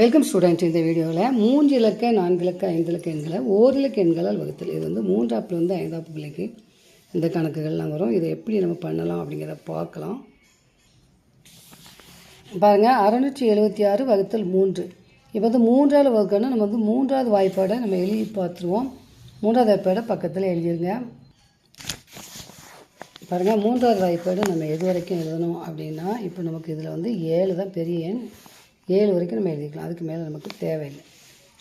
Welcome student இந்த வீடியோவில் மூன்று இலக்க நான்கு இலக்க ஐந்து இலக்க எண்களை ஓர் இலக்க எண்களால் வகுத்தல். இது வந்து மூன்றாப்புலேருந்து ஐந்தாப்பு பிள்ளைக்கு இந்த கணக்குகள்லாம் வரும். இதை எப்படி நம்ம பண்ணலாம் அப்படிங்கிறத பார்க்கலாம். பாருங்கள் அறநூற்றி எழுபத்தி ஆறு வகுத்தல் மூன்று. இப்போ வந்து மூன்றாவது வகுக்கணும் நம்ம வந்து மூன்றாவது வாய்ப்பாடை நம்ம எழுதி பார்த்துருவோம். மூன்றாவது வாய்ப்பாடை பக்கத்தில் எழுதிருங்க. பாருங்கள் மூன்றாவது வாய்ப்பாடு நம்ம எது வரைக்கும் எழுதணும் அப்படின்னா இப்போ நமக்கு இதில் வந்து ஏழு தான் பெரிய எண். ஏழு வரைக்கும் நம்ம எழுதிக்கலாம். அதுக்கு மேலே நமக்கு தேவையில்லை.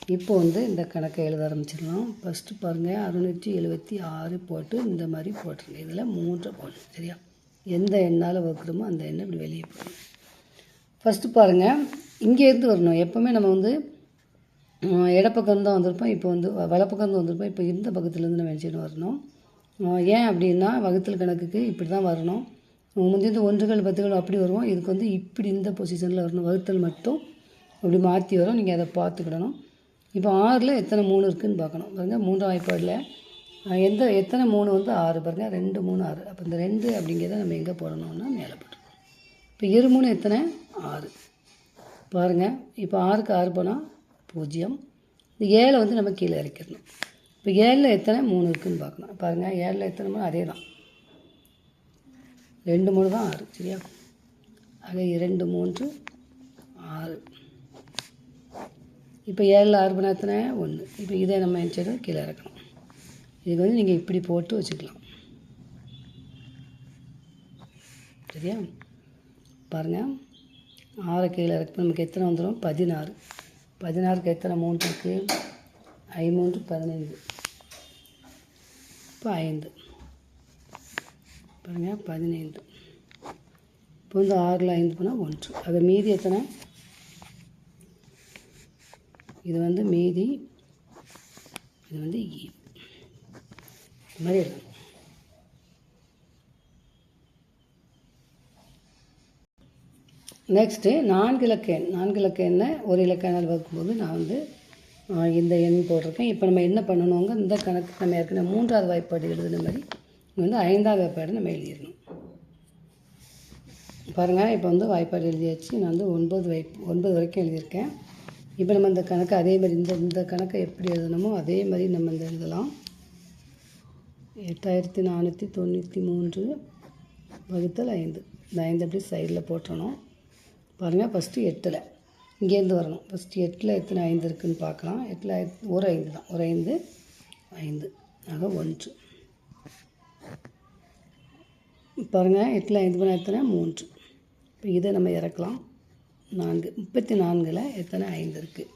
இப்போ வந்து இந்த கணக்கை எழுத ஆரம்பிச்சிடலாம். ஃபஸ்ட்டு பாருங்கள் அறுநூற்றி எழுபத்தி ஆறு போட்டு இந்த மாதிரி போட்டுருங்க. இதில் மூன்றை போடணும் சரியா? எந்த எண்ணால் வகுக்கிறோமோ அந்த எண்ணை இப்படி வெளியே போடணும் ஃபஸ்ட்டு பாருங்கள் இங்கேருந்து வரணும். எப்போவுமே நம்ம வந்து இடப்பக்கம் தான் வந்திருப்போம். இப்போ வந்து வ- வலப்பக்கம் தான் வந்திருப்போம். இப்போ இந்த பக்கத்துலேருந்து நம்ம நினச்சிட்டு வரணும். ஏன் அப்படின்னா வகுத்தல் கணக்குக்கு இப்படி தான் வரணும் முந்தைய ஒன்றுகள் பத்துகள் அப்படி வருவோம். இதுக்கு வந்து இப்படி இந்த பொசிஷனில் வரணும். வகுத்தல் மட்டும் இப்படி மாற்றி வரும். நீங்கள் அதை பார்த்துக்கிடணும். இப்போ ஆறில் எத்தனை மூணு இருக்குதுன்னு பார்க்கணும். பாருங்கள் மூன்றாம் வாய்ப்பாடில் எந்த எத்தனை மூணு வந்து ஆறு? பாருங்கள் ரெண்டு மூணு ஆறு. அப்போ இந்த ரெண்டு அப்படிங்கிறத நம்ம எங்கே போடணும்னா மேலே போட்டுருக்கோம் இப்போ இரு மூணு எத்தனை? ஆறு. பாருங்கள் இப்போ ஆறுக்கு ஆறு போனால் பூஜ்ஜியம். இந்த ஏழை வந்து நம்ம கீழே இறக்கிடணும். இப்போ ஏழில் எத்தனை? மூணு இருக்குதுன்னு பார்க்கணும். பாருங்கள் ஏழில் எத்தனை மூணு? அதே தான். ரெண்டு மூணு தான் ஆறு. சரியா? ஆக இரண்டு மூன்று ஆறு. இப்போ ஏழில் ஆறு பண்ண எத்தனை ஒன்று இப்போ இதை நம்ம நினச்சது கீழே இறக்கணும். இதுக்கு வந்து நீங்கள் இப்படி போட்டு வச்சுக்கலாம். சரியா? பாருங்கள் ஆறு கீழே இறக்கு நமக்கு எத்தனை வந்துடும் பதினாறு. பதினாறுக்கு எத்தனை மூன்று இருக்குது ஐமூன்று பதினைந்து. இப்போ ஐந்து. பாருங்கள் பதினைந்து. இப்போ வந்து ஆறில் ஐந்து போனால் ஒன்று. அது மீதி எத்தனை? இது வந்து மீதி இது வந்து இது மாதிரி நெக்ஸ்ட்டு நான்கு இலக்க எண். நான்கு இலக்க எண்ணை ஒரு இலக்க எண்ணால் வகுக்கும்போது நான் வந்து இந்த எண் போட்டிருக்கேன். இப்போ நம்ம என்ன பண்ணணுங்க இந்த கணக்கு நம்ம ஏற்கனவே மூன்றாவது வாய்ப்பாடு எழுதுன மாதிரி இங்கே வந்து ஐந்தாவது வாய்ப்பாடு நம்ம எழுதிடணும். பாருங்கள் இப்போ வந்து வாய்ப்பாடு எழுதியாச்சு. நான் வந்து ஒன்பது வாய்ப்பு ஒன்பது வரைக்கும் எழுதியிருக்கேன். இப்போ நம்ம இந்த கணக்கு அதே மாதிரி இந்த இந்த கணக்கை எப்படி எழுதணுமோ அதே மாதிரி நம்ம இந்த எழுதலாம். எட்டாயிரத்தி நானூற்றி தொண்ணூற்றி மூன்று வகுத்தல் ஐந்து. இந்த ஐந்து அப்படி சைடில் போட்டுறணும் பாருங்கள் ஃபஸ்ட்டு எட்டில். இங்கேருந்து வரணும். ஃபஸ்ட்டு எட்டில் எத்தனை ஐந்து இருக்குதுன்னு பார்க்கலாம். எட்டில் ஐ- ஒரு ஐந்து தான். ஒரு ஐந்து ஐந்து. ஆக ஒன்று. பாருங்கள் எட்டில் ஐந்து பண்ண எத்தனை? மூன்று. இப்போ இதை நம்ம இறக்கலாம். நான்கு முப்பத்தி நான்கில் எத்தனை? ஐந்து இருக்குது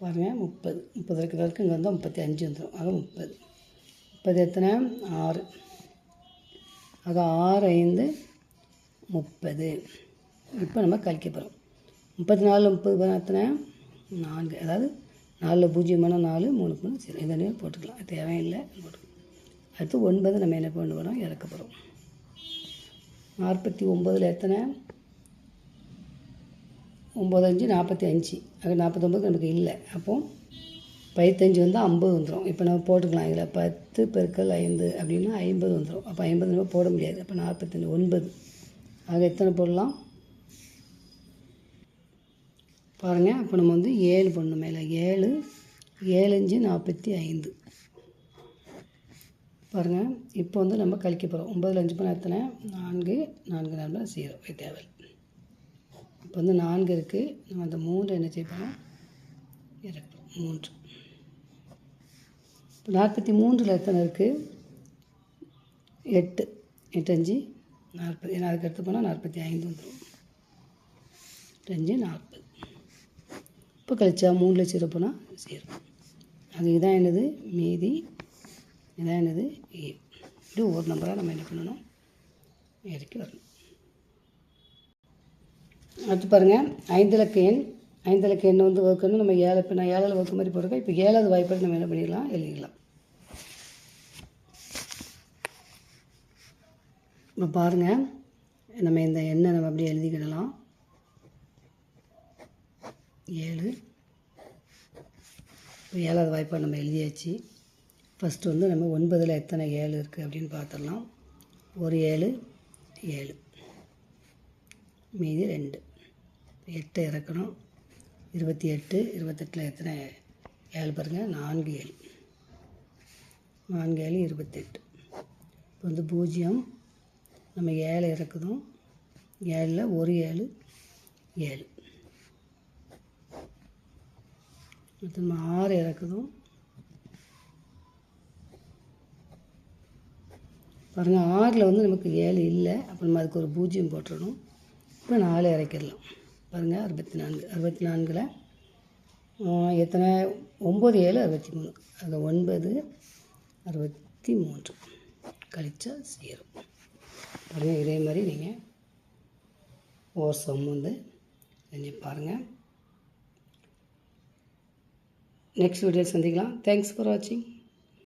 பாருங்கள் முப்பது. முப்பது இருக்கிறதுக்கு இங்கே வந்தால் முப்பத்தி அஞ்சு வந்துடும் ஆக முப்பது. முப்பது எத்தனை? ஆறு. ஆக ஆறு ஐந்து முப்பது. இப்போ நம்ம கழிக்க போகிறோம் முப்பத்தி நாலு முப்பது எத்தனை? நான்கு. அதாவது நாலில் பூஜ்ஜியம் நாலு மூணு மூணு சரி. இந்த நேரம் போட்டுக்கலாம். தேவையில்லை. போட்டுக்கலாம் அடுத்து ஒன்பது நம்ம என்ன பண்ண போகிறோம் இறக்க போகிறோம் நாற்பத்தி ஒம்பதில் எத்தனை? ஒம்பது அஞ்சு நாற்பத்தி அஞ்சு. அது நாற்பத்தொம்பது நமக்கு இல்லை. அப்போது பதித்தஞ்சு வந்து ஐம்பது வந்துடும் இப்போ நம்ம போட்டுக்கலாம். இதில் பத்து பெருக்கல் ஐந்து அப்படின்னா ஐம்பது வந்துடும் அப்போ ஐம்பது நம்ம போட முடியாது. அப்போ நாற்பத்தஞ்சு ஒன்பது. ஆக எத்தனை போடலாம்? பாருங்கள் அப்போ நம்ம வந்து ஏழு பண்ணணும் மேலே. ஏழு ஏழஞ்சு நாற்பத்தி ஐந்து. பாருங்கள் இப்போ வந்து நம்ம கழிக்க போகிறோம் ஒம்பதில் அஞ்சு பண்ண எத்தனை? நான்கு நான்கு நாலு ஜீரோ தேவை இப்போ வந்து நான்கு இருக்குது நம்ம அந்த மூன்று என்ன செய்வோம் போகிறோம் மூன்று. இப்போ நாற்பத்தி மூன்றில் எத்தனை இருக்குது எட்டு. எட்டஞ்சு நாற்பது. ஏன்னா அதுக்கு எடுத்து போனால் நாற்பத்தி ஐந்து வந்துடும். எட்டு அஞ்சு நாற்பது. இப்போ கழிச்சா மூணில் லட்சம் போனால் சேரும். அது இதான் என்னது? மீதி. இதான் என்னது? ஏ இப்படி ஒரு நம்பராக நம்ம என்ன பண்ணணும்? இறக்கி வரணும். அடுத்து பாருங்கள் ஐந்து எண் ஐந்து இலக்க எண்ணை வந்து வகுக்கணும். நம்ம ஏழை இப்போ நான் ஏழில் வகுக்க மாதிரி போட்டிருக்கேன். இப்போ ஏழாவது வாய்ப்பாடு நம்ம என்ன பண்ணிடலாம்? எழுதிக்கலாம் இப்போ பாருங்கள் நம்ம இந்த எண்ணை நம்ம அப்படியே எழுதிக்கிடலாம். ஏழு. இப்போ ஏழாவது வாய்ப்பாடு நம்ம எழுதியாச்சு. ஃபஸ்ட்டு வந்து நம்ம ஒன்பதில் எத்தனை ஏழு இருக்குது அப்படின்னு பார்த்துடலாம். ஒரு ஏழு ஏழு. மீதி ரெண்டு. எட்டு இறக்கணும். இருபத்தி எட்டு இருபத்தெட்டில் எத்தனை? ஏழு பாருங்கள் நான்கு ஏழு. நான்கு ஏழு இருபத்தெட்டு. இப்போ வந்து பூஜ்ஜியம். நம்ம ஏழு இறக்குதும் ஏழில் ஒரு ஏழு ஏழு. அடுத்து நம்ம ஆறு இறக்குதும் பாருங்கள் ஆறில் வந்து நமக்கு ஏழு இல்லை. அப்போ நம்ம அதுக்கு ஒரு பூஜ்ஜியம் போட்டுடணும் இப்போ நாலு இறக்கிடலாம். பாருங்கள் அறுபத்தி நான்கு அறுபத்தி நான்கில் எத்தனை? ஒம்பது ஏழு அறுபத்தி மூணு அது ஒன்பது அறுபத்தி மூன்று கழிச்சா சேரும் பாருங்கள் இதே மாதிரி நீங்கள் ஓர் சம் வந்து செஞ்சு பாருங்கள் நெக்ஸ்ட் வீடியோ சந்திக்கலாம். தேங்க்ஸ் ஃபார் வாட்சிங்